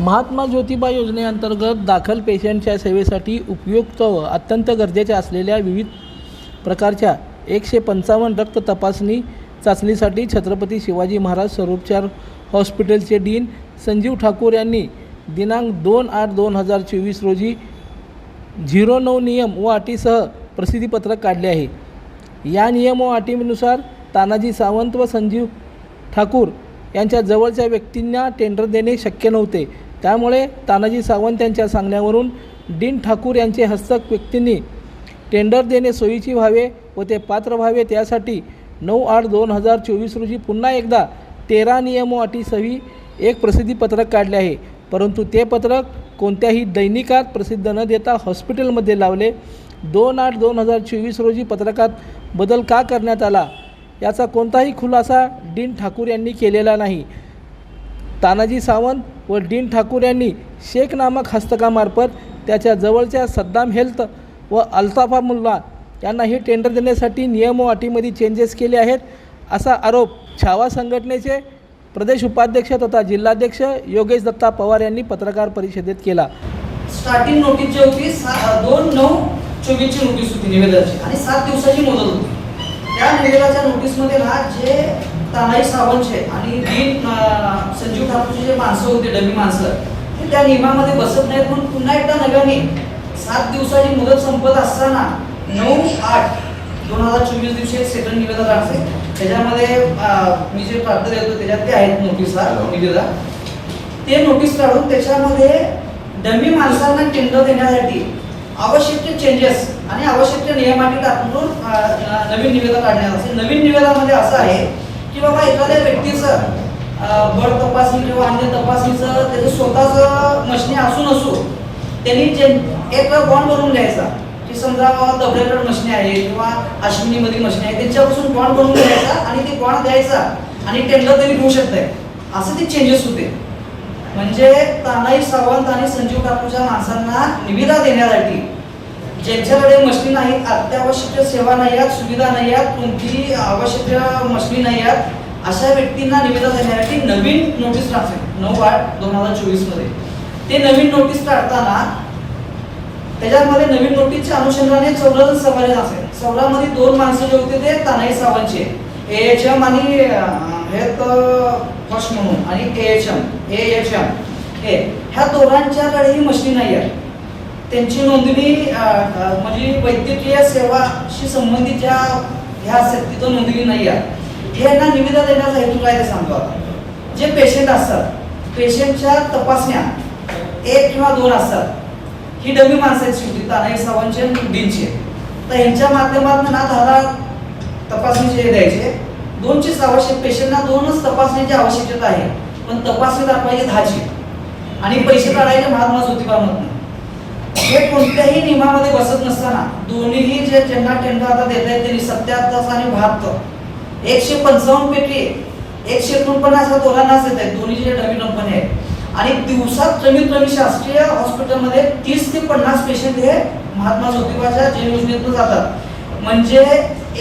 महात्मा ज्योतिबा योजनेअंतर्गत दाखल पेशंटच्या सेवेसाठी उपयुक्त व अत्यंत गरजेच्या असलेल्या विविध प्रकारच्या एकशे पंचावन्न रक्त तपासणी चाचणीसाठी छत्रपती शिवाजी महाराज सर्वोपचार हॉस्पिटलचे डीन संजीव ठाकूर यांनी दिनांक दोन आठ दोन हजार चोवीस रोजी झिरो नऊ नियम व अटीसह प्रसिद्धीपत्रक काढले आहे. या नियम व अटीनुसार तानाजी सावंत व संजीव ठाकूर यांच्या जवळच्या व्यक्तींना टेंडर देणे शक्य नव्हते. त्यामुळे तानाजी सावंत यांच्या सांगण्यावरून डीन ठाकूर यांचे हस्तक व्यक्तींनी टेंडर देणे सोयीची व्हावे व ते पात्र व्हावे त्यासाठी नऊ आठ दोन हजार चोवीस रोजी पुन्हा एकदा तेरा नियम व अटीसही एक प्रसिद्धीपत्रक काढले आहे. परंतु ते पत्रक कोणत्याही दैनिकात प्रसिद्ध न देता हॉस्पिटलमध्ये लावले. दोन आठ दोन हजार चोवीस रोजी पत्रकात बदल का करण्यात आला? याचा कोणताही खुलासा डीन ठाकूर यांनी केलेला नाही. तानाजी सावंत व डीन ठाकूर यांनी शेख नामक हस्तकामार्फत त्याच्या जवळच्या सद्दाम हेल्थ व अल्ताफा मुल्ला यांना हे टेंडर देण्यासाठी नियम व अटीमध्ये चेंजेस केले आहेत असा आरोप छावा संघटनेचे प्रदेश उपाध्यक्ष तथा जिल्हाध्यक्ष योगेश दत्ता पवार यांनी पत्रकार परिषदेत केला. स्टार्टिंग नोटीस जी होती दोन नऊ चोवीसची नोटीस होती निवेदनाची आणि सात दिवसाची मुदत होती. त्या निवेदनाच्या नोटीसमध्ये ना जे तानाई सावंतचे आणि डीन अं, संजीव ठाकूरचे जे माणसं होते डमी माणसं ते त्या नियमामध्ये बसत नाहीत म्हणून पुन्हा एकदा नव्याने सात दिवसाची मुदत संपत असताना नऊ आठ दोन हजार चोवीस दिवशी एक सेकंड निवेदन काढते त्याच्यामध्ये मी जे प्राप्त देतो त्याच्यात ते आहेत नोटीसला निवेदन. ते नोटीस काढून त्याच्यामध्ये डमी माणसांना टेंडर देण्यासाठी आवश्यक चेंजेस आणि आवश्यक नियमाटी टाकून नवीन निवेदन काढण्यात असेल नवीन निवेदनामध्ये असं आहे की बाबा एखाद्या व्यक्तीचं बळ तपासणी किंवा अन्य तपासणीचं त्याचं स्वतःच मशनी असून असो त्यांनी जे एक बॉन्ड बनवून घ्यायचा. की समजा दबडेकड मशनी आहे किंवा अश्विनीमधील मशनी आहे त्यांच्यापासून बॉन्ड बनवून घ्यायचा आणि ते बॉन्ड द्यायचा आणि टेंडर त्यांनी घेऊ शकताय. असं ते चेंजेस होते. म्हणजे तानाई सावंत आणि संजीव ठाकूरच्या माणसांना निविदा देण्यासाठी ज्यांच्याकडे मशीन आहेत अत्यावश्यक सेवा नाही आहेत सुविधा नाही आहेत कोणतीही आवश्यक मशीन नाही आहेत अशा व्यक्तींना निविदा देण्यासाठी नवीन नोटीस टाकते नऊ आठ दोन हजार चोवीसमध्ये. ते नवीन नोटीस काढताना त्याच्यामध्ये नवीन नोटीसच्या अनुषंगाने चौदा जण सवारी असेल चौदामध्ये दोन माणसं जे होते ते तानाई सावंतचे ए एच एम आणि हे फर्स्ट म्हणून आणि A H M A H M हे ह्या दोघांच्याकडेही मशीन नाही आहे त्यांची नोंदणी म्हणजे वैद्यकीय सेवाशी संबंधित ज्या ह्या असतात तिथं नोंदणी नाही आहे. हे यांना निविदा देण्याचा हेतू काय ते सांगतो आता. जे पेशंट असतात पेशंटच्या तपासण्या एक किंवा दोन असतात. ही डमी माणसाची होती तानाई सावंतची आणि डीनची तर यांच्या माध्यमातून ना दहा तपासणीचे हे द्यायचे. दोनचीच आवश्यक पेशंटना दोनच तपासण्याची आवश्यकता आहे. पण तपासणी दाखवायची दहाची. आणि पैसे काढायचे महात्मा ज्योतिबामधनं हे कोणत्याही नियमामध्ये बसत नसताना दोन्हीही जे चेंडा टेंडा आता देत आहेत त्यांनी सत्याहत्तर आणि बहात्तर. एकशे पंचावन्न पैकी एकशे एकोणपन्नास ह्या दोघांनाच येत आहेत दोन्ही जे डमी कंपनी आहेत. आणि दिवसात कमीत कमी शासकीय हॉस्पिटलमध्ये तीस ते पन्नास पेशंट हे महात्मा ज्योतिबाच्या जन योजनेतून जातात. म्हणजे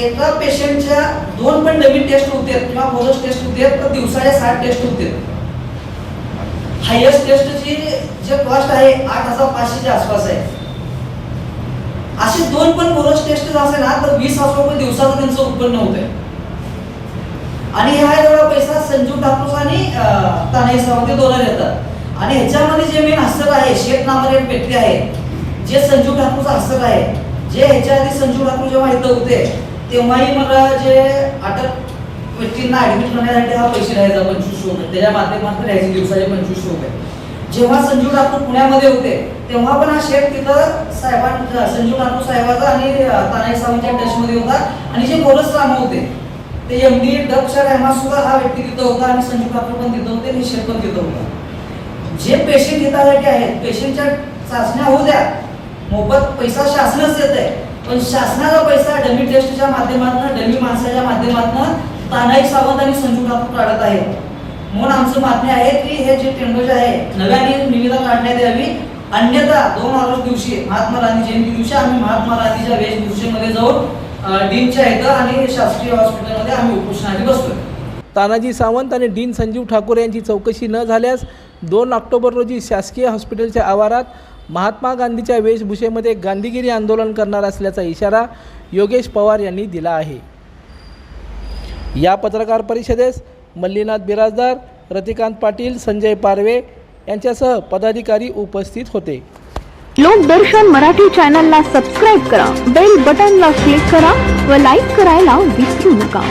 एका पेशंटच्या दोन पण नवीन टेस्ट होते किंवा बोनस टेस्ट होते तर दिवसाच्या साठ टेस्ट होते हायेस्ट टेस्टची जे कॉस्ट आहे आठ हजार पाचशेच्या आसपास आहे. असे दोन पण बोनस टेस्ट असेल ना तर वीस हजार रुपये दिवसाचं त्यांचं उत्पन्न होतंय. आणि हा एवढा पैसा संजीव ठाकूर आणि तानाई सावंत हे येतात. आणि ह्याच्यामध्ये जे मेन हस्तक आहे शेख नावाने एक आहे जे संजीव ठाकूरचं हस्तक आहे जे ह्याच्या आधी संजीव ठाकूर जेव्हा इथं होते तेव्हाही मला जे अटक व्यक्तींना ऍडमिट करण्यासाठी हा पैसे द्यायचा पंचवीस रुपये. त्याच्या माध्यमातून द्यायचे दिवसाचे पंचवीस रुपये. जेव्हा संजीव ठाकूर पुण्यामध्ये होते तेव्हा पण हा शेख तिथं साहेबां संजीव ठाकूर साहेबाचा आणि तानाई साहेबांच्या टचमध्ये होता. आणि जे बोलस राम होते ते एम डी डबच्या टायमात सुद्धा हा व्यक्ती तिथं होता आणि संजीव ठाकूर पण तिथं होते आणि शेफ पण तिथं होता. जे पेशंट हितासाठी आहेत पेशंटच्या चाचण्या होऊ द्या. मोफत पैसा शासनच देत आहे पण शासनाचा पैसा डमी टेस्टच्या माध्यमातून डमी माणसाच्या माध्यमातून तानाई सावंत आणि संजू ठाकूर काढत आहेत. म्हणून आमचं मागणी आहे की हे जे टेंडर जे आहे नव्याने निविदा काढण्यात यावी. अन्यथा दोन ऑगस्ट दिवशी महात्मा गांधी जयंती दिवशी आम्ही महात्मा गांधीच्या वेशभूषेमध्ये जाऊन डीनच्या इथं आणि शासकीय हॉस्पिटलमध्ये आम्ही उपोषणाने बसतोय तानाजी सावंत आणि डीन संजीव ठाकूर यांची चौकशी न झाल्यास दोन ऑक्टोबर रोजी शासकीय हॉस्पिटलच्या आवारात महात्मा गांधीच्या वेशभूषेमध्ये गांधीगिरी आंदोलन करणार असल्याचा इशारा योगेश पवार यांनी दिला आहे. या पत्रकार परिषदेस मल्लीनाथ बिराजदार रतिकांत पाटील संजय पारवे यांच्यासह पदाधिकारी उपस्थित होते. लोकदर्शन मराठी चॅनलला सबस्क्राईब करा बेल बटनला क्लिक करा व लाईक करायला विसरू नका.